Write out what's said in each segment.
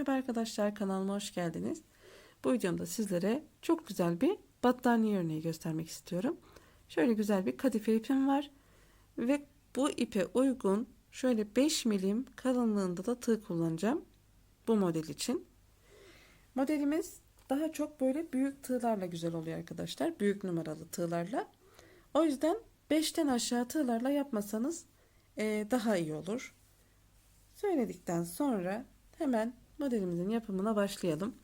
Merhaba arkadaşlar kanalıma hoş geldiniz. Bu videomda sizlere çok güzel bir battaniye örneği göstermek istiyorum. Şöyle güzel bir kadife ipim var. Ve bu ipe uygun şöyle 5 milim kalınlığında da tığ kullanacağım. Bu model için. Modelimiz daha çok böyle büyük tığlarla güzel oluyor arkadaşlar. Büyük numaralı tığlarla. O yüzden 5'ten aşağı tığlarla yapmasanız daha iyi olur. Söyledikten sonra hemen modelimizin yapımına başlayalım.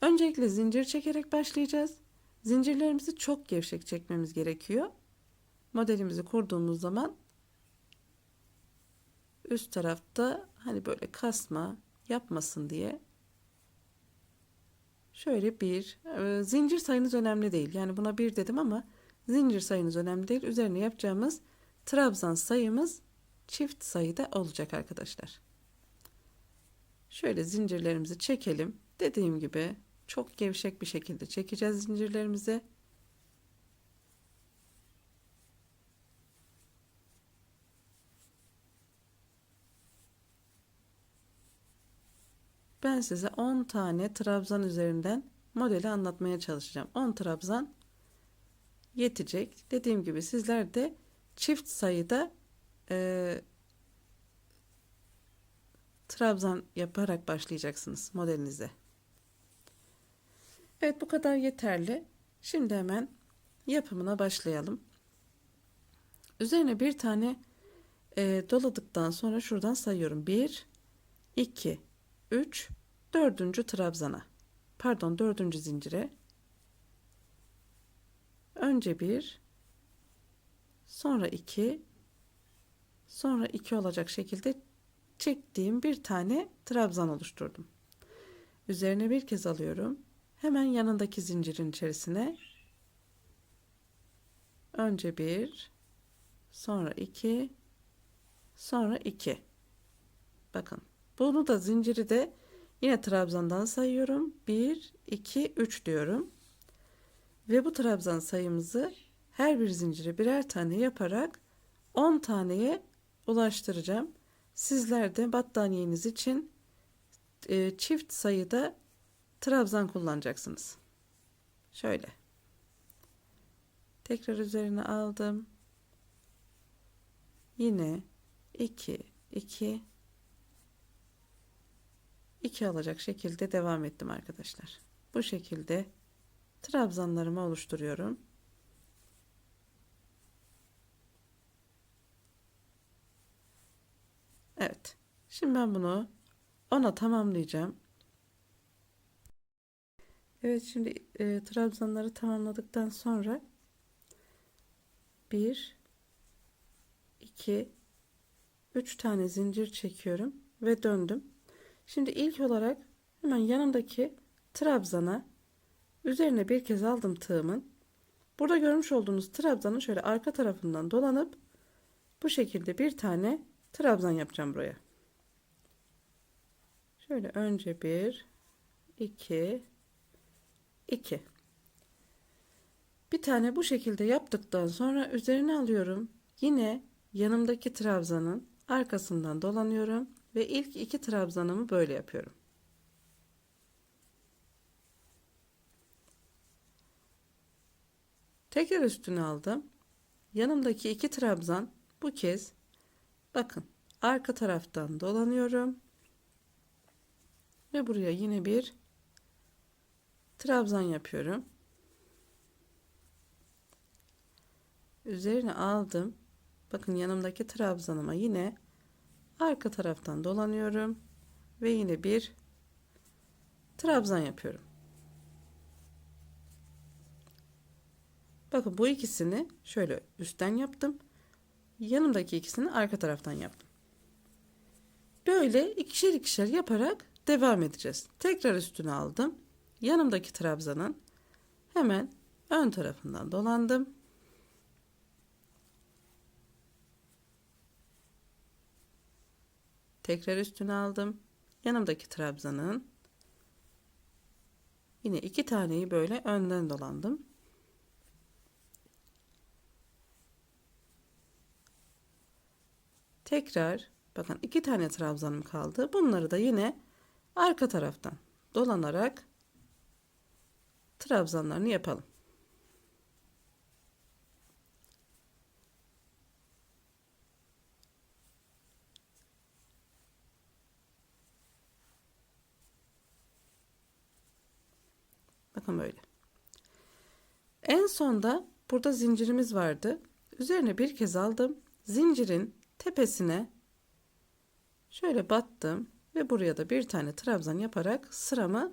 Öncelikle zincir çekerek başlayacağız. Zincirlerimizi çok gevşek çekmemiz gerekiyor. Modelimizi kurduğumuz zaman üst tarafta hani böyle kasma yapmasın diye şöyle bir e, zincir sayınız önemli değil. Yani buna bir dedim ama zincir sayınız önemli değil. Üzerine yapacağımız trabzan sayımız çift sayıda olacak arkadaşlar. Şöyle zincirlerimizi çekelim. Dediğim gibi çok gevşek bir şekilde çekeceğiz zincirlerimizi. Ben size 10 tane trabzan üzerinden modeli anlatmaya çalışacağım. 10 trabzan yetecek. Dediğim gibi sizler de çift sayıda e, trabzan yaparak başlayacaksınız modelinize. Evet bu kadar yeterli. Şimdi hemen yapımına başlayalım. Üzerine bir tane e, doladıktan sonra şuradan sayıyorum. 1, 2, 3, 4. trabzana. Pardon 4. zincire. Önce 1, sonra 2, sonra 2 olacak şekilde çektiğim bir tane trabzan oluşturdum. Üzerine bir kez alıyorum. Hemen yanındaki zincirin içerisine önce bir, sonra iki, sonra iki. Bakın bunu da zinciri de yine trabzandan sayıyorum. 1, 2, 3 diyorum. Ve bu trabzan sayımızı her bir zincire birer tane yaparak 10 taneye ulaştıracağım. Sizler de battaniyeniz için e, çift sayıda trabzan kullanacaksınız. Şöyle. Tekrar üzerine aldım. Yine 2 2 2 alacak şekilde devam ettim arkadaşlar. Bu şekilde trabzanlarımı oluşturuyorum. Evet. Şimdi ben bunu ona tamamlayacağım. Evet şimdi e, trabzanları tamamladıktan sonra 1 2 3 tane zincir çekiyorum ve döndüm. Şimdi ilk olarak hemen yanımdaki trabzana üzerine bir kez aldım tığımın. Burada görmüş olduğunuz trabzanın şöyle arka tarafından dolanıp bu şekilde bir tane trabzan yapacağım buraya. Şöyle önce bir, iki, iki. Bir tane bu şekilde yaptıktan sonra üzerine alıyorum. Yine yanımdaki trabzanın arkasından dolanıyorum ve ilk iki trabzanımı böyle yapıyorum. Tekrar üstüne aldım. Yanımdaki iki trabzan bu kez bakın arka taraftan dolanıyorum. Ve buraya yine bir trabzan yapıyorum. Üzerine aldım. Bakın yanımdaki trabzanıma yine arka taraftan dolanıyorum ve yine bir trabzan yapıyorum. Bakın bu ikisini şöyle üstten yaptım. Yanımdaki ikisini arka taraftan yaptım. Böyle ikişer ikişer yaparak devam edeceğiz. Tekrar üstüne aldım. Yanımdaki trabzanın hemen ön tarafından dolandım. Tekrar üstüne aldım. Yanımdaki trabzanın yine iki taneyi böyle önden dolandım. Tekrar bakın iki tane trabzanım kaldı. Bunları da yine arka taraftan dolanarak trabzanlarını yapalım. Bakın böyle. En sonda burada zincirimiz vardı. Üzerine bir kez aldım. Zincirin tepesine şöyle battım ve buraya da bir tane trabzan yaparak sıramı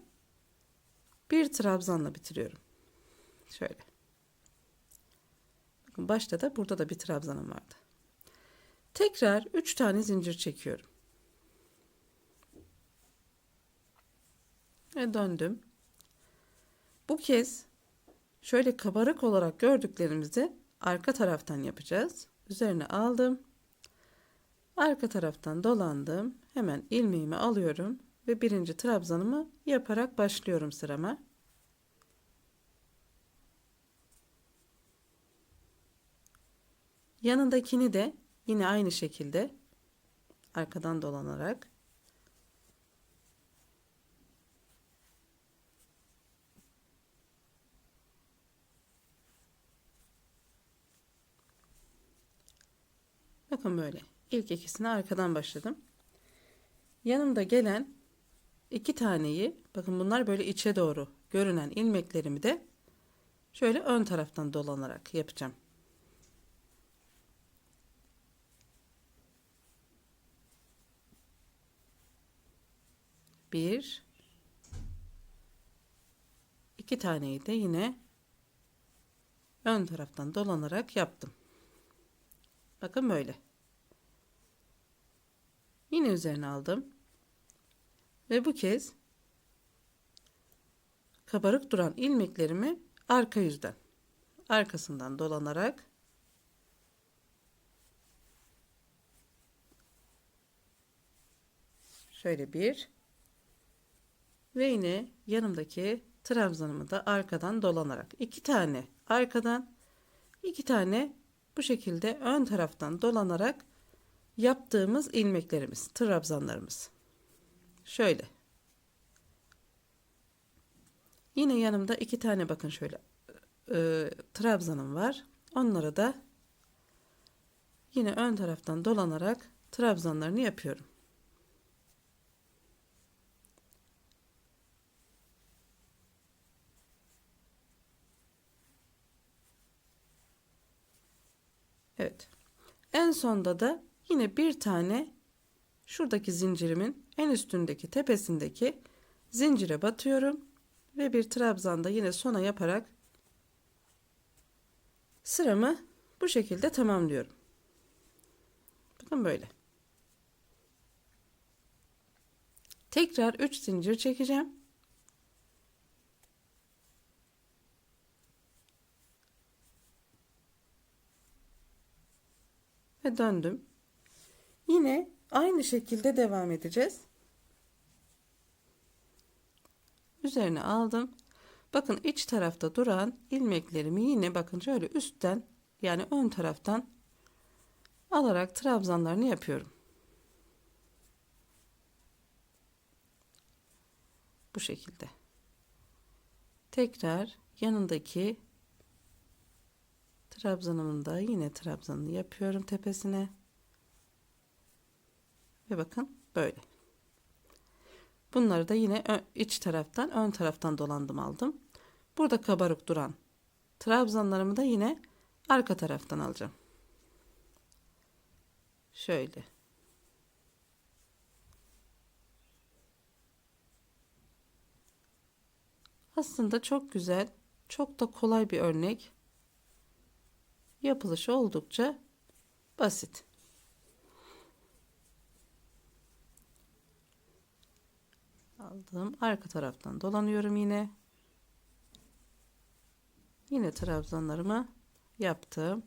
bir trabzanla bitiriyorum. Şöyle. Bakın başta da burada da bir trabzanım vardı. Tekrar 3 tane zincir çekiyorum. Ve döndüm. Bu kez şöyle kabarık olarak gördüklerimizi arka taraftan yapacağız. Üzerine aldım. Arka taraftan dolandım. Hemen ilmeğimi alıyorum ve birinci trabzanımı yaparak başlıyorum sırama. Yanındakini de yine aynı şekilde arkadan dolanarak Bakın böyle. İlk ikisini arkadan başladım. Yanımda gelen iki taneyi bakın bunlar böyle içe doğru görünen ilmeklerimi de şöyle ön taraftan dolanarak yapacağım. Bir iki taneyi de yine ön taraftan dolanarak yaptım. Bakın böyle. Yine üzerine aldım. Ve bu kez kabarık duran ilmeklerimi arka yüzden arkasından dolanarak şöyle bir ve yine yanımdaki trabzanımı da arkadan dolanarak iki tane arkadan iki tane bu şekilde ön taraftan dolanarak yaptığımız ilmeklerimiz, trabzanlarımız. Şöyle. Yine yanımda iki tane bakın şöyle e, trabzanım var. Onlara da yine ön taraftan dolanarak trabzanlarını yapıyorum. Evet. En sonda da yine bir tane şuradaki zincirimin en üstündeki tepesindeki zincire batıyorum ve bir trabzanda yine sona yaparak sıramı bu şekilde tamamlıyorum. Bakın böyle. Tekrar 3 zincir çekeceğim. ve döndüm. Yine aynı şekilde devam edeceğiz. Üzerine aldım. Bakın iç tarafta duran ilmeklerimi yine bakın şöyle üstten yani ön taraftan alarak trabzanlarını yapıyorum. Bu şekilde. Tekrar yanındaki Trabzanımın da yine trabzanını yapıyorum tepesine. Ve bakın böyle. Bunları da yine iç taraftan ön taraftan dolandım aldım. Burada kabarık duran trabzanlarımı da yine arka taraftan alacağım. Şöyle. Aslında çok güzel, çok da kolay bir örnek yapılışı oldukça basit. Aldım. Arka taraftan dolanıyorum yine. Yine trabzanlarımı yaptım.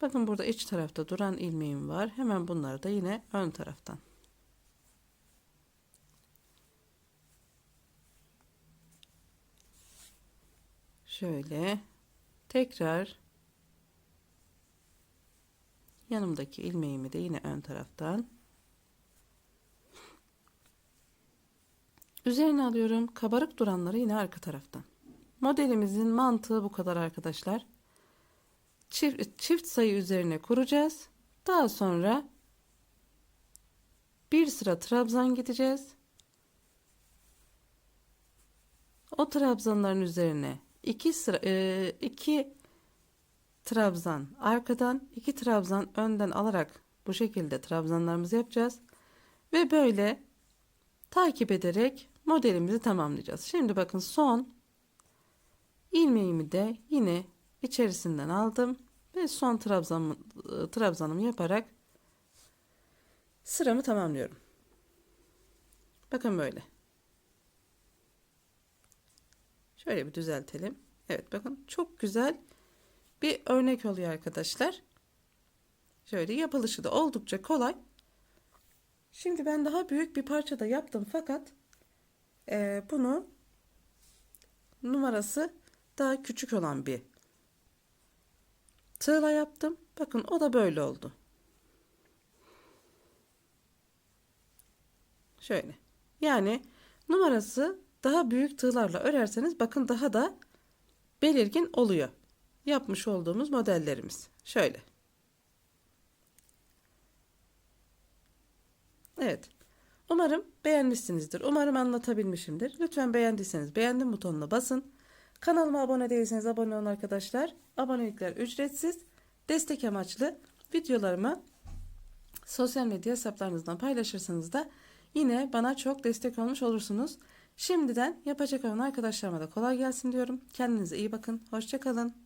Bakın burada iç tarafta duran ilmeğim var. Hemen bunları da yine ön taraftan. Şöyle Tekrar yanımdaki ilmeğimi de yine ön taraftan Üzerine alıyorum. Kabarık duranları yine arka taraftan. Modelimizin mantığı bu kadar arkadaşlar. Çift, çift sayı üzerine kuracağız. Daha sonra bir sıra trabzan gideceğiz. O trabzanların üzerine iki sıra e, iki trabzan arkadan iki trabzan önden alarak bu şekilde trabzanlarımızı yapacağız ve böyle takip ederek modelimizi tamamlayacağız. Şimdi bakın son ilmeğimi de yine içerisinden aldım ve son trabzanımı, trabzanımı yaparak sıramı tamamlıyorum. Bakın böyle. Şöyle bir düzeltelim. Evet bakın çok güzel bir örnek oluyor arkadaşlar. Şöyle yapılışı da oldukça kolay. Şimdi ben daha büyük bir parça da yaptım fakat e, bunu numarası daha küçük olan bir tığla yaptım. Bakın o da böyle oldu. Şöyle. Yani numarası daha büyük tığlarla örerseniz bakın daha da belirgin oluyor. Yapmış olduğumuz modellerimiz. Şöyle. Evet. Umarım beğenmişsinizdir. Umarım anlatabilmişimdir. Lütfen beğendiyseniz beğendim butonuna basın. Kanalıma abone değilseniz abone olun arkadaşlar. Abonelikler ücretsiz. Destek amaçlı videolarımı sosyal medya hesaplarınızdan paylaşırsanız da yine bana çok destek olmuş olursunuz. Şimdiden yapacak olan arkadaşlarıma da kolay gelsin diyorum. Kendinize iyi bakın. Hoşçakalın.